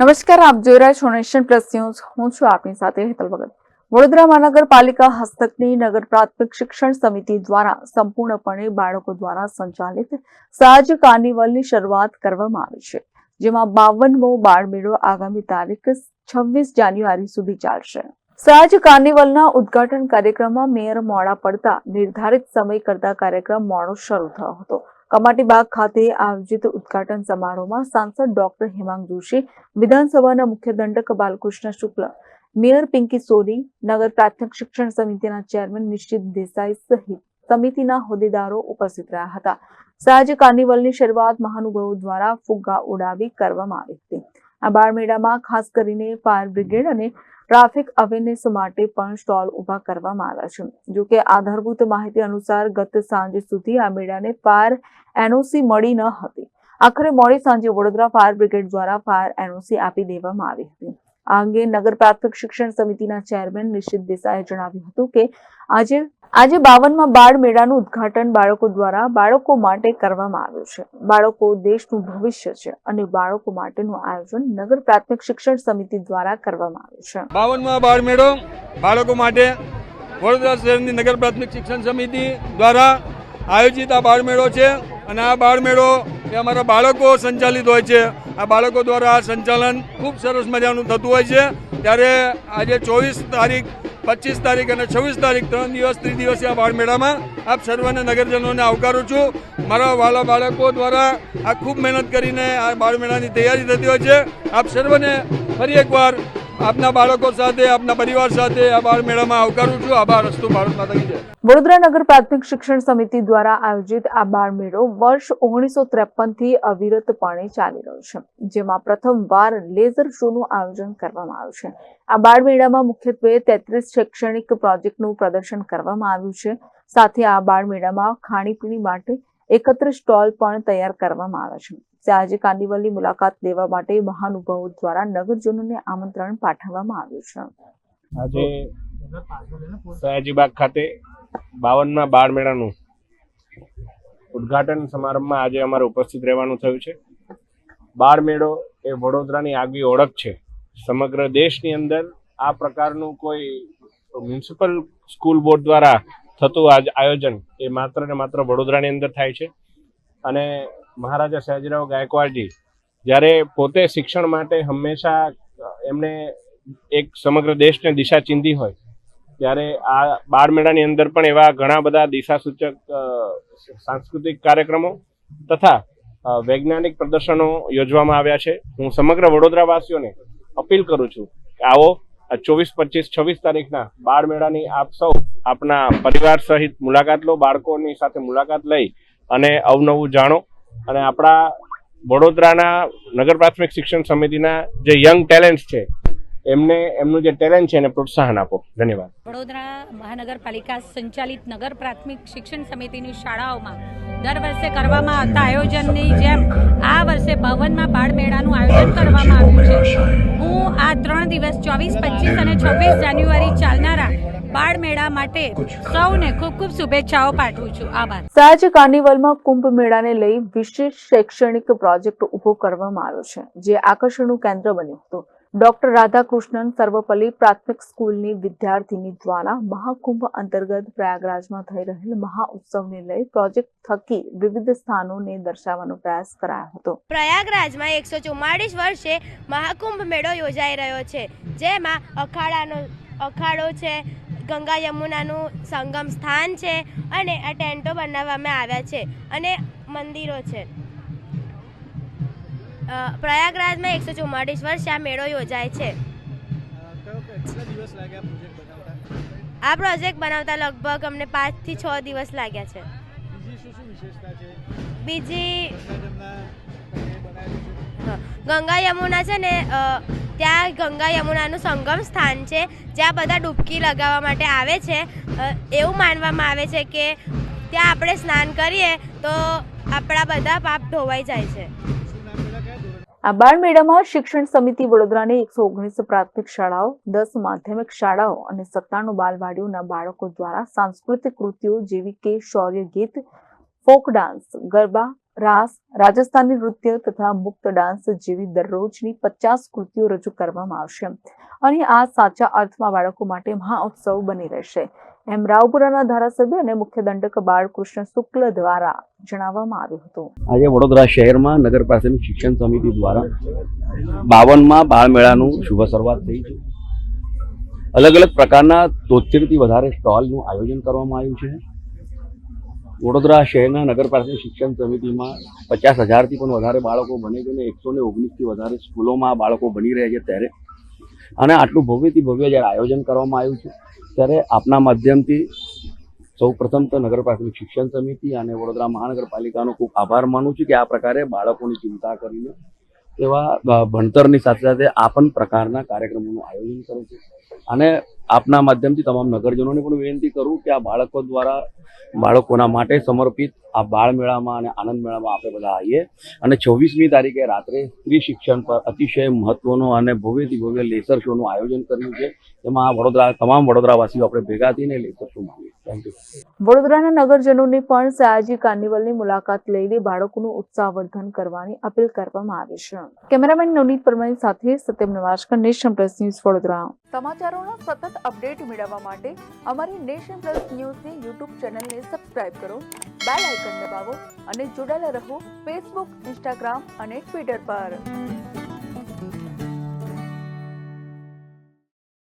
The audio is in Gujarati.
નમસ્કાર, આપ જોઈ રહ્યા છો નેશન પ્લસ ન્યૂઝ. હું છું આપની સાથે હેતલ ભગત. વડોદરા મહાનગરપાલિકા હસ્તકની નગર પ્રાથમિક શિક્ષણ સમિતિ દ્વારા સંપૂર્ણપણે બાળકો દ્વારા સંચાલિત સાજ કાર્નિવલની શરૂઆત કરવામાં આવી છે, જેમાં બાવનમો બાળમેળો આગામી તારીખ છવ્વીસ જાન્યુઆરી સુધી ચાલશે. સાજ કાર્નિવલના ઉદ્ઘાટન કાર્યક્રમમાં મેયર મોડા પડતા નિર્ધારિત સમય કરતા કાર્યક્રમ મોડો શરૂ થયો હતો. કમાટીબાગ ખાતે આયોજિત ઉદઘાટન સમારોહમાં સાંસદ ડોક્ટર હેમાંગ જોશી, વિધાનસભાના મુખ્ય દંડક બાલકૃષ્ણ શુક્લ, મેયર પિંકી સોની, નગર પ્રાથમિક શિક્ષણ સમિતિના ચેરમેન નિશ્ચિત દેસાઈ સહિત સમિતિના હોદ્દેદારો ઉપસ્થિત રહ્યા હતા. સાજ કાર્નિવલની શરૂઆત મહાનુભાવો દ્વારા ફુગ્ગા ઉડાવી કરવામાં આવી હતી. આ બાળમેળામાં ખાસ કરીને ફાયર બ્રિગેડ અને ટ્રાફિક અવેરનેસ માટે પણ સ્ટોલ ઊભા કરવામાં આવ્યા છે. જો કે આધારભૂત માહિતી અનુસાર ગત સાંજ સુધી આ મેળાને ફાયર એનઓસી મળી ન હતી. આખરે મોડી સાંજે વડોદરા ફાયર બ્રિગેડ દ્વારા ફાયર એનઓસી આપી દેવામાં આવી હતી. આ અંગે નગર પ્રાથમિક શિક્ષણ સમિતિના ચેરમેન નિશ્ચિત દેસાઈએ જણાવ્યું હતું કે આજે આજે બાવનમાં બાળ મેળાનું ઉદ્ઘાટન બાળકો દ્વારા બાળકો માટે કરવામાં આવ્યું છે. બાળકો દેશનું ભવિષ્ય છે અને બાળકો માટેનું આયોજન નગર પ્રાથમિક શિક્ષણ સમિતિ દ્વારા કરવામાં આવ્યું છે. બાવનમાં બાળ મેળો બાળકો માટે વડોદરા શહેરની નગર પ્રાથમિક શિક્ષણ સમિતિ દ્વારા આયોજિત આ બાળ મેળો છે અને આ બાળ મેળો એ અમારા બાળકો સંચાલિત હોય છે. આ બાળકો દ્વારા સંચાલન ખૂબ સરસ મજાનું થતું હોય છે. ત્યારે આજે ચોવીસ તારીખ પચીસ તારીખ અને છવ્વીસ તારીખ ત્રણ દિવસ, ત્રિદિવસીય આ બાળમેળામાં આપ સર્વને નગરજનોને આવકારું છું. મારા વાલા બાળકો દ્વારા આ ખૂબ મહેનત કરીને આ બાળમેળાની તૈયારી થતી હોય છે. આપ સર્વને ફરી એકવાર આપના બાળકો સાથે, આપના પરિવાર સાથે આ બાળ મેળામાં આવકારું છું. આભાર. અસ્તુ ભારત માતા કી વડોદરા નગર પ્રાથમિક શિક્ષણ સમિતિ દ્વારા આયોજિત આ બાળ વર્ષ ઓગણીસો થી અવિરતપણે ચાલી રહ્યો છે, જેમાં પ્રથમવાર લેઝર શોનું આયોજન કરવામાં આવ્યું છે. આ બાળ મેળામાં મુખ્યત્વે તેત્રીસ શૈક્ષણિક પ્રોજેક્ટનું પ્રદર્શન કરવામાં આવ્યું છે. સાથે આ બાળ મેળામાં ખાણીપીણી માટે એકત્ર સ્ટોલ પણ તૈયાર કરવામાં આવ્યા છે. ત્યાં આજે કાર્નિવલની મુલાકાત લેવા માટે મહાનુભાવો દ્વારા નગરજનોને આમંત્રણ પાઠવવામાં આવ્યું છે. આજે સયાજીબાગ ખાતે બાવનમાં બાળ મેળાનું ઉદ્ઘાટન સમારંભમાં આજે અમારે ઉપસ્થિત રહેવાનું થયું છે. બાળ મેળો એ વડોદરાની આગવી ઓળખ છે. સમગ્ર દેશની અંદર આ પ્રકારનું કોઈ મ્યુનિસિપલ સ્કૂલ બોર્ડ દ્વારા થતું આજ આયોજન એ માત્ર ને માત્ર વડોદરાની અંદર થાય છે. અને મહારાજા સયાજીરાવ ગાયકવાડજી જ્યારે પોતે શિક્ષણ માટે હંમેશા એમને એક સમગ્ર દેશને દિશા ચીંધી હોય, ત્યારે આ બાળ મેળાની અંદર પણ એવા ઘણા બધા દિશાસૂચક સાંસ્કૃતિક કાર્યક્રમો તથા વૈજ્ઞાનિક પ્રદર્શનો યોજવામાં આવ્યા છે. હું સમગ્ર વડોદરાવાસીઓને અપીલ કરું છું કે આવો ચોવીસ, પચીસ, છવ્વીસ તારીખના બાળ મેળાની આપ સૌ આપના પરિવાર સહિત મુલાકાત લો, બાળકોની સાથે મુલાકાત લઈ અને અવનવું જાણો. અને આપણા વડોદરાના નગર પ્રાથમિક શિક્ષણ સમિતિના જે યંગ ટેલેન્ટ છે, એમને, એમનું જે ટેલેન્ટ છે એને પ્રોત્સાહન આપો. ધન્યવાદ. વડોદરા મહાનગરપાલિકા સંચાલિત નગર પ્રાથમિક શિક્ષણ સમિતિની શાળાઓમાં દર વર્ષે કરવામાં આવતા આયોજનની જેમ આ વર્ષે ભવનમાં બાળ મેળાનું આયોજન કરવામાં આવ્યું છે. હું આ ત્રણ દિવસ, ચોવીસ, પચીસ અને છવ્વીસ જાન્યુઆરી ચાલનારા બાળ મેળા માટે સૌને ખૂબ ખૂબ શુભેચ્છાઓ પાઠવું છું. આભાર. સાજ કાર્નિવલમાં કુંભ મેળાને લઈ વિશેષ શૈક્ષણિક પ્રોજેક્ટ ઊભો કરવામાં આવ્યો છે જે આકર્ષણનું કેન્દ્ર બન્યું હતું. ડોક્ટર રાધાકૃષ્ણન સર્વપલ્લી પ્રાથમિક સ્કૂલની વિદ્યાર્થીની દ્વારા મહાકુંભ અંતર્ગત પ્રયાગરાજમાં થઈ રહેલ મહાઉત્સવને લઈ પ્રોજેક્ટ થકી વિવિધ સ્થાનોને દર્શાવવાનો પ્રયાસ કરાયો હતો. પ્રયાગરાજમાં એકસો ચુમ્માળીસ વર્ષે મહાકુંભ મેળો યોજાઈ રહ્યો છે જેમાં અખાડાનો અખાડો છે ગંગા યમુનાનું સંગમ સ્થાન છે અને આ ટેન્ટો બનાવવામાં આવ્યા છે અને મંદિરો છે પ્રયાગરાજમાં એકસો ચુમ્માળીસ વર્ષ આ મેળો યોજાય છે આ પ્રોજેક્ટ બનાવતા લગભગ અમને પાંચથી છ દિવસ લાગ્યા છે બીજી. ગંગા યમુના છે ને ત્યાં ગંગા યમુનાનું સંગમ સ્થાન છે, જ્યાં બધા ડૂબકી લગાવવા માટે આવે છે. એવું માનવામાં આવે છે કે ત્યાં આપણે સ્નાન કરીએ તો આપણા બધા પાપ ધોવાઈ જાય છે. આ બાળ મેળામાં શિક્ષણ સમિતિ વડોદરાની એકસો ઓગણીસ પ્રાથમિક શાળાઓ, દસ માધ્યમિક શાળાઓ અને સત્તાણું બાલવાડીઓના બાળકો દ્વારા સાંસ્કૃતિક કૃતિઓ જેવી કે શૌર્ય ગીત, ફોક ડાન્સ, ગરબા રાસ, રાજસ્થાની નૃત્ય તથા મુક્ત ડાન્સ જેવી દરરોજની પચાસ કૃતિઓ રજૂ કરવામાં આવશે. અને આ સાચા અર્થમાં બાળકો માટે મહાઉત્સવ બની રહેશે. એમ રાવપુરાના ધારાસભ્ય અને મુખ્ય દંડક બાળકૃષ્ણ શુક્લ દ્વારા જણાવવામાં આવ્યું હતું. આજે વડોદરા શહેરમાં નગર પ્રાથમિક શિક્ષણ સમિતિ દ્વારા બાવનમાં બાળમેળાનું શુભ શરૂઆત થઈ છે. અલગ અલગ પ્રકારના તોતેરથી વધારે સ્ટોલનું આયોજન કરવામાં આવ્યું છે. વડોદરા શહેરના નગરપાલિકા શિક્ષણ સમિતિમાં પચાસ હજારથી પણ વધારે બાળકો બને છે અને એકસો ને ઓગણીસથી વધારે સ્કૂલોમાં બાળકો બની રહ્યા છે ત્યારે. અને આટલું ભવ્યથી ભવ્ય જ્યારે આયોજન કરવામાં આવ્યું છે, ત્યારે આપના માધ્યમથી સૌ પ્રથમ તો નગર શિક્ષણ સમિતિ અને વડોદરા મહાનગરપાલિકાનો ખૂબ આભાર માનું છું કે આ પ્રકારે બાળકોની ચિંતા કરીને એવા ભણતરની સાથે સાથે આ પણ પ્રકારના કાર્યક્રમોનું આયોજન કરે છે. અને આપના માધ્યમથી તમામ નગરજનોને પણ વિનંતી કરું કે આ બાળકો દ્વારા બાળકોના માટે સમર્પિત આ બાળ મેળામાં અને આનંદ મેળામાં આપણે બધા આવીએ. અને છવ્વીસમી તારીખે રાત્રે સ્ત્રી શિક્ષણ પર અતિશય મહત્વનો અને ભવ્યથી ભવ્ય લેસર શોનું આયોજન કર્યું છે. આ વડોદરા, તમામ વડોદરાવાસીઓ આપણે ભેગા થઈને લેસર શો માણીએ થેન્ક યુ વડોદરાના નગરજનોને પણ સયાજી કાર્નિવલની મુલાકાત લઈને બાળકોનું ઉત્સાહવર્ધન કરવાની અપીલ કરવામાં આવી છે. કેમેરામેન નવનીત પરમાણી સાથે Satyam Navajkar Nation Plus news Vadodara. સમાચારોના સતત અપડેટ મેળવવા માટે અમારી નેશન પ્લસ ન્યૂઝની યુટ્યુબ ચેનલને સબસ્ક્રાઇબ કરો બેલ આઇકન દબાવો અને જોડાયેલા રહો ફેસબુક ઇન્સ્ટાગ્રામ અને ટ્વિટર પર.